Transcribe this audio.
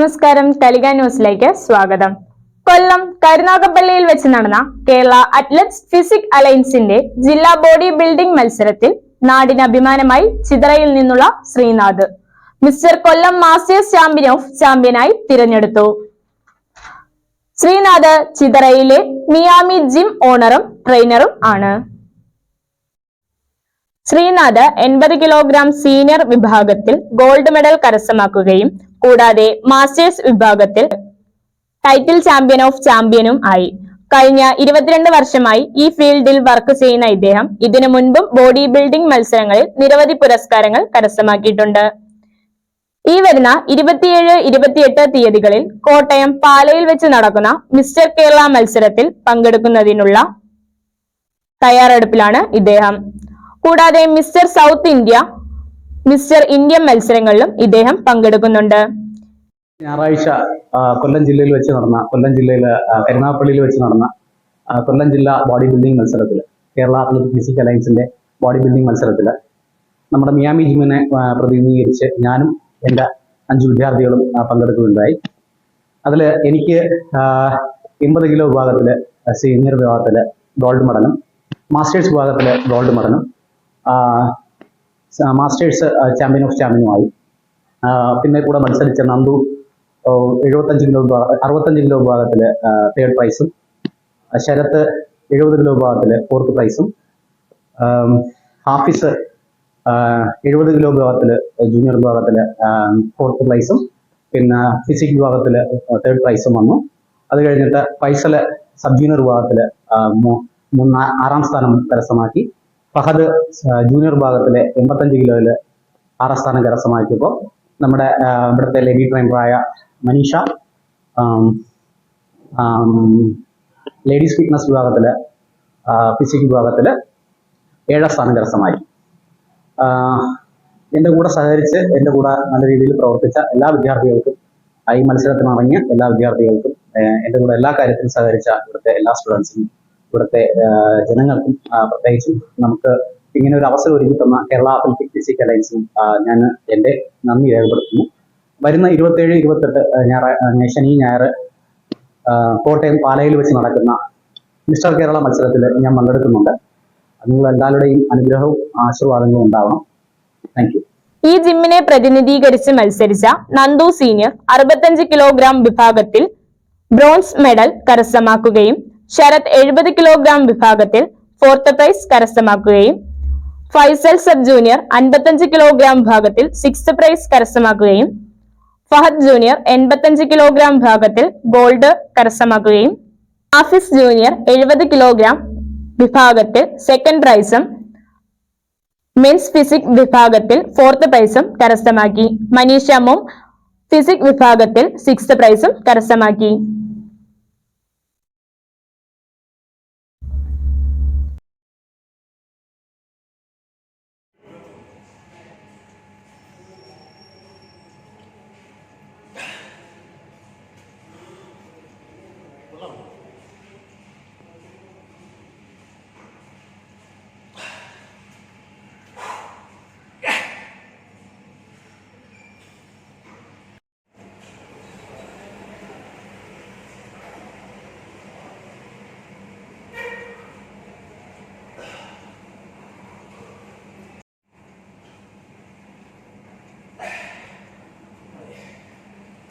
നമസ്കാരം കലിക ന്യൂസിലേക്ക് സ്വാഗതം. കൊല്ലം കരുനാഗപ്പള്ളിയിൽ വെച്ച് നടന്ന കേരള അത്ലറ്റ്സ് ഫിസിക് അലയൻസിന്റെ ജില്ലാ ബോഡി ബിൽഡിംഗ് മത്സരത്തിൽ നാടിന് അഭിമാനമായി ചിതറയിൽ നിന്നുള്ള Sreenath. Mister Kollam masters champion of ചാമ്പ്യനായി തിരഞ്ഞെടുത്തു. ശ്രീനാഥ് ചിതറയിലെ മിയാമി ജിം ഓണറും ട്രെയിനറും ആണ്. ശ്രീനാഥ് എൺപത് കിലോഗ്രാം സീനിയർ വിഭാഗത്തിൽ ഗോൾഡ് മെഡൽ കരസ്ഥമാക്കുകയും കൂടാതെ മാസ്റ്റേഴ്സ് വിഭാഗത്തിൽ ടൈറ്റിൽ ചാമ്പ്യൻ ഓഫ് ചാമ്പ്യനും ആയി. കഴിഞ്ഞ ഇരുപത്തിരണ്ട് വർഷമായി ഈ ഫീൽഡിൽ വർക്ക് ചെയ്യുന്ന ഇദ്ദേഹം ഇതിനു മുൻപും ബോഡി ബിൽഡിംഗ് മത്സരങ്ങളിൽ നിരവധി പുരസ്കാരങ്ങൾ കരസ്ഥമാക്കിയിട്ടുണ്ട്. ഈ വരുന്ന ഇരുപത്തിയേഴ് ഇരുപത്തിയെട്ട് തീയതികളിൽ കോട്ടയം പാലയിൽ വെച്ച് നടക്കുന്ന മിസ്റ്റർ കേരള മത്സരത്തിൽ പങ്കെടുക്കുന്നതിനുള്ള തയ്യാറെടുപ്പിലാണ് ഇദ്ദേഹം. കൂടാതെ mister south India mister Indian മത്സരങ്ങളിലും ഇദ്ദേഹം പങ്കെടുക്കുന്നുണ്ട്. ഞായറാഴ്ച കൊല്ലം ജില്ലയിൽ വെച്ച് നടന്ന കൊല്ലം ജില്ലയിലെ കരുനാപ്പള്ളിയിൽ വെച്ച് നടന്ന കൊല്ലം ജില്ലാ ബോഡി ബിൽഡിംഗ് മത്സരത്തിൽ കേരള അത്ലറ്റിക് ഫിസിക് അലയൻസിന്റെ ബോഡി ബിൽഡിംഗ് മത്സരത്തിൽ നമ്മുടെ മിയാമി ജിമ്മിനെ പ്രതിനിധീകരിച്ച് ഞാനും എന്റെ അഞ്ച് വിദ്യാർത്ഥികളും പങ്കെടുക്കുന്നുണ്ടായി അതിൽ എനിക്ക് എൺപത് കിലോ വിഭാഗത്തിൽ സീനിയർ വിഭാഗത്തിൽ ഗോൾഡ് മെഡലും മാസ്റ്റേഴ്സ് വിഭാഗത്തിൽ ഗോൾഡ് മെഡലും മാസ്റ്റേഴ്സ് ചാമ്പ്യൻ ഓഫ് ചാമ്പ്യനുമായി പിന്നെ കൂടെ മത്സരിച്ച നന്ദു എഴുപത്തഞ്ച് കിലോ അറുപത്തഞ്ച് കിലോ വിഭാഗത്തിൽ തേർഡ് പ്രൈസും ശരത്ത് എഴുപത് കിലോ വിഭാഗത്തിൽ ഫോർത്ത് പ്രൈസും ഹാഫിസ് എഴുപത് കിലോ വിഭാഗത്തിൽ ജൂനിയർ വിഭാഗത്തിൽ ഫോർത്ത് പ്രൈസും പിന്നെ ഫിസിക് വിഭാഗത്തിൽ തേർഡ് പ്രൈസും വന്നു. അത് കഴിഞ്ഞിട്ട് ഫൈസൽ സബ് ജൂനിയർ വിഭാഗത്തിൽ ആറാം സ്ഥാനം കരസ്ഥമാക്കി. ഫഹദ് ജൂനിയർ ഭാഗത്തിലെ എൺപത്തഞ്ച് കിലോയിൽ ആറാം സ്ഥാനം കരസ്ഥമാക്കിയപ്പോൾ നമ്മുടെ ഇവിടുത്തെ ലേഡി ട്രെയിനറായ മനീഷ ലേഡീസ് ഫിറ്റ്നസ് വിഭാഗത്തിൽ ഫിസിക് വിഭാഗത്തിൽ ഏഴാം സ്ഥാനം കരസ്ഥമായി എന്റെ കൂടെ സഹകരിച്ച് എന്റെ കൂടെ നല്ല രീതിയിൽ പ്രവർത്തിച്ച എല്ലാ വിദ്യാർത്ഥികൾക്കും ഈ മത്സരത്തിനിറങ്ങിയ എല്ലാ വിദ്യാർത്ഥികൾക്കും എന്റെ കൂടെ എല്ലാ കാര്യത്തിലും സഹകരിച്ച ഇവിടുത്തെ എല്ലാ സ്റ്റുഡൻസിനും ഇവിടുത്തെ ജനങ്ങൾക്കും പ്രത്യേകിച്ചും നമുക്ക് ഇങ്ങനെ ഒരു അവസരം ഒരുക്കി തന്ന കേരള അത്ലറ്റിക് ഫിസിക് അലയൻസിനും ഞാൻ എന്റെ നന്ദി രേഖപ്പെടുത്തുന്നു. വരുന്ന ഇരുപത്തേഴ് ഇരുപത്തെട്ട് ഞായറാ ശനി ഞായർ കോട്ടയം പാലയിൽ വെച്ച് നടക്കുന്ന മിസ്റ്റർ കേരള മത്സരത്തിൽ ഞാൻ പങ്കെടുക്കുന്നുണ്ട്. നിങ്ങൾ എല്ലാവരുടെയും അനുഗ്രഹവും ആശീർവാദങ്ങളും ഉണ്ടാവണം. താങ്ക് ഈ ജിമ്മിനെ പ്രതിനിധീകരിച്ച് മത്സരിച്ച നന്ദു സീനിയർ അറുപത്തഞ്ച് കിലോഗ്രാം വിഭാഗത്തിൽ ബ്രോൺസ് മെഡൽ കരസ്ഥമാക്കുകയും ശരത് എഴുപത് കിലോഗ്രാം വിഭാഗത്തിൽ ഫോർത്ത് പ്രൈസ് കരസ്ഥമാക്കുകയും ഫൈസൽ സബ് ജൂനിയർ അൻപത്തഞ്ച് കിലോഗ്രാം വിഭാഗത്തിൽ സിക്സ് പ്രൈസ് കരസ്ഥമാക്കുകയും ഫഹദ് ജൂനിയർ എൺപത്തഞ്ച് കിലോഗ്രാം വിഭാഗത്തിൽ ഗോൾഡ് കരസ്ഥമാക്കുകയും ആഫിസ് ജൂനിയർ എഴുപത് കിലോഗ്രാം വിഭാഗത്തിൽ സെക്കൻഡ് പ്രൈസും മെൻസ് ഫിസിക് വിഭാഗത്തിൽ ഫോർത്ത് പ്രൈസും കരസ്ഥമാക്കി. മനീഷ മോം ഫിസിക് വിഭാഗത്തിൽ സിക്സ് പ്രൈസും കരസ്ഥമാക്കി.